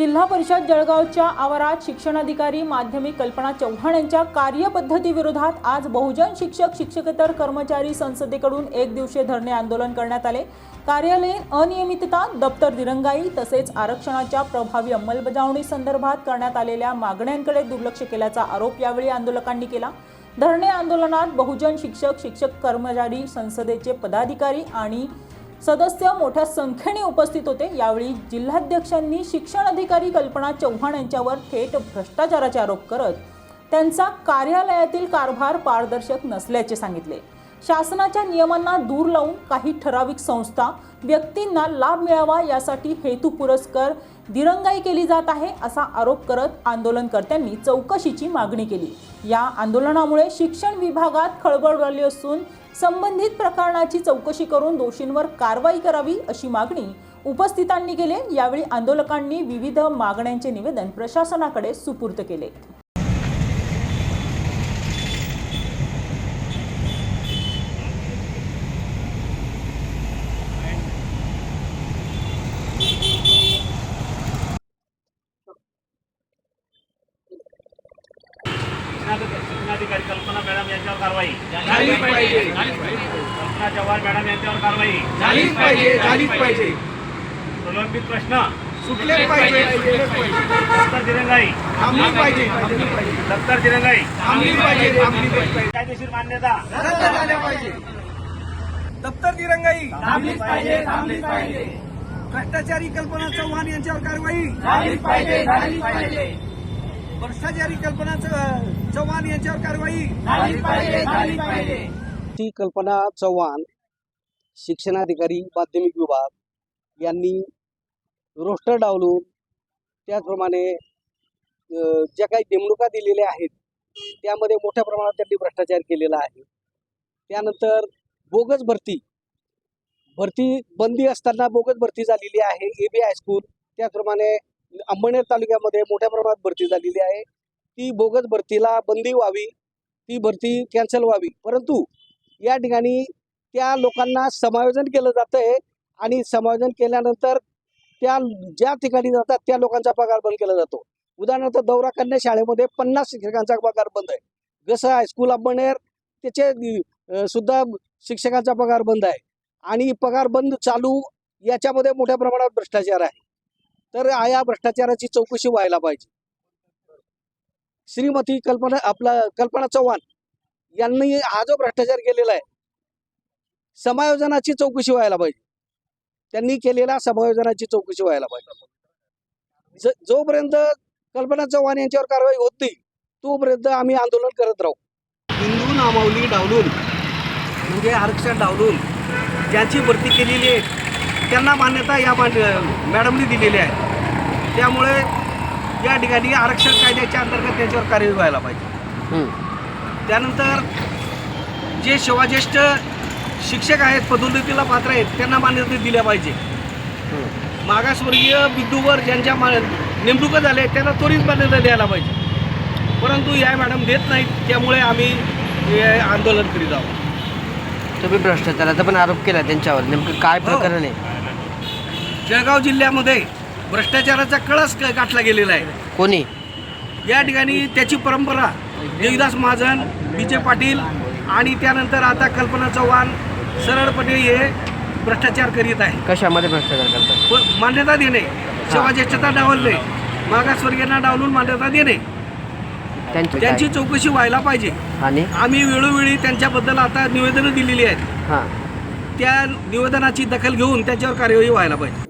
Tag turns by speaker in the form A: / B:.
A: जिल्हा परिषद जळगावच्या आवारात शिक्षणाधिकारी माध्यमिक कल्पना चव्हाण यांच्या कार्यपद्धतीविरोधात आज बहुजन शिक्षक शिक्षकेतर कर्मचारी संसदेकडून एक दिवसीय धरणे आंदोलन करण्यात आले. कार्यालयीन अनियमितता दप्तर दिरंगाई तसेच आरक्षणाच्या प्रभावी अंमलबजावणी संदर्भात करण्यात आलेल्या मागण्यांकडे दुर्लक्ष केल्याचा आरोप यावेळी आंदोलकांनी केला. धरणे आंदोलनात बहुजन शिक्षक शिक्षक कर्मचारी संसदेचे पदाधिकारी आणि सदस्य मोठ्या संख्येने उपस्थित होते. यावेळी जिल्हाध्यक्षांनी शिक्षण अधिकारी कल्पना चव्हाण यांच्यावर थेट भ्रष्टाचाराचे आरोप करत त्यांचा कार्यालयातील कारभार पारदर्शक नसल्याचे सांगितले. शासनाच्या नियमांना दूर लावून काही ठराविक संस्था व्यक्तींना लाभ मिळावा यासाठी हेतू पुरस्कार दिरंगाई केली जात आहे असा आरोप करत आंदोलनकर्त्यांनी चौकशीची मागणी केली. या आंदोलनामुळे शिक्षण विभागात खळबळ उडाली असून संबंधित प्रकरणाची चौकशी करून दोषींवर कारवाई करावी अशी मागणी उपस्थितांनी केली. यावेळी आंदोलकांनी विविध मागण्यांचे निवेदन प्रशासनाकडे सुपूर्द केले.
B: शिक्षणाधिकारी कल्पना मॅडम यांच्यावर कारवाई.
C: झालीच पाहिजे.
B: कल्पना चव्हाण मॅडम यांच्यावर कारवाई.
C: झालीच पाहिजे. झालीच पाहिजे.
B: प्रलंबित प्रश्न.
C: सुटले पाहिजे. सुटले पाहिजे.
B: दफ्तर दिरंगाई
C: थांबली पाहिजे. थांबली पाहिजे.
B: दफ्तर दिरंगाई
C: थांबली पाहिजे. थांबली पाहिजे.
B: कायदेशीर मान्यता.
C: रद्द झाल्या पाहिजे. दप्तर दिरंगाई थांबलीच पाहिजे. थांबलीच पाहिजे. भ्रष्टाचारी कल्पना चव्हाण यांच्यावर कारवाई. झालीच पाहिजे. झालीच पाहिजे. भ्रष्टाचारी कल्पना चव्हाण यांच्यावर कारवाई. झालीच पाहिजे झालीच पाहिजे.
D: ती कल्पना चव्हाण शिक्षणाधिकारी माध्यमिक विभाग यांनी रोस्टर डावलून त्याचप्रमाणे ज्या काही नेमणुका दिलेल्या आहेत त्यामध्ये मोठ्या प्रमाणात त्यांनी भ्रष्टाचार केलेला आहे. त्यानंतर बोगस भरती भरती बंदी असताना बोगस भरती झालेली आहे ए बी हायस्कूल त्याचप्रमाणे अंबनेर तालुक्यामध्ये मोठ्या प्रमाणात भरती झालेली आहे. ती बोगस भरतीला बंदी व्हावी ती भरती कॅन्सल व्हावी. परंतु या ठिकाणी त्या लोकांना समायोजन केलं जातंय आणि समायोजन केल्यानंतर त्या ज्या ठिकाणी जातात त्या लोकांचा पगार बंद केला जातो. उदाहरणार्थ दौरा कन्या शाळेमध्ये पन्नास शिक्षकांचा पगार बंद आहे. जसं हायस्कूल अंबनेर त्याचे सुद्धा शिक्षकांचा पगार बंद आहे. आणि पगार बंद चालू याच्यामध्ये मोठ्या प्रमाणात भ्रष्टाचार आहे. तर या भ्रष्टाचाराची चौकशी व्हायला पाहिजे. श्रीमती कल्पना आपला कल्पना चव्हाण यांनी हा जो भ्रष्टाचार केलेला आहे समायोजनाची चौकशी व्हायला पाहिजे. त्यांनी केलेल्या समायोजनाची चौकशी व्हायला पाहिजे. जोपर्यंत कल्पना चव्हाण यांच्यावर कारवाई होत नाही तोपर्यंत आम्ही आंदोलन करत राहू. हिंदू नामावली डावलून म्हणजे आरक्षण डावलून ज्यांची भरती केलेली आहे त्यांना मान्यता या मान- मॅडमनी दिलेली आहे. त्यामुळे या ठिकाणी आरक्षण कायद्याच्या अंतर्गत त्याच्यावर कार्यवाही व्हायला पाहिजे. त्यानंतर जे सेवाज्येष्ठ शिक्षक आहेत पदोन्नतीला पात्र आहेत त्यांना मान्यता दिल्या पाहिजे. मागासवर्गीय बिंदूवर ज्यांच्या मा नेमणुका झाल्या आहेत त्यांना त्वरित मान्यता द्यायला पाहिजे. परंतु या मॅडम देत नाहीत त्यामुळे आम्ही आंदोलन करीत आहोत.
E: तुम्ही भ्रष्टाचाराचा पण आरोप केला त्यांच्यावर. नेमकं काय
D: हो.
E: प्रकरण आहे?
D: जळगाव जिल्ह्यामध्ये भ्रष्टाचाराचा कळस गाठला गेलेला आहे.
E: कोणी?
D: या ठिकाणी त्याची परंपरा देवीदास महाजन विजय पाटील आणि त्यानंतर आता कल्पना चव्हाण सरळपणे हे भ्रष्टाचार करीत आहे
E: कशामध्ये भ्रष्टाचार करतात?
D: व मान्यता देणे. सेवा ज्येष्ठता डावलणे. मागासवर्गीयांना डावलून मान्यता देणे.
E: त्यांची?
D: त्यांची चौकशी व्हायला पाहिजे.
E: आणि?
D: आम्ही वेळोवेळी त्यांच्याबद्दल आता निवेदनं दिलेली आहेत.
E: हां.
D: त्या निवेदनाची दखल घेऊन त्याच्यावर कार्यवाही व्हायला पाहिजे.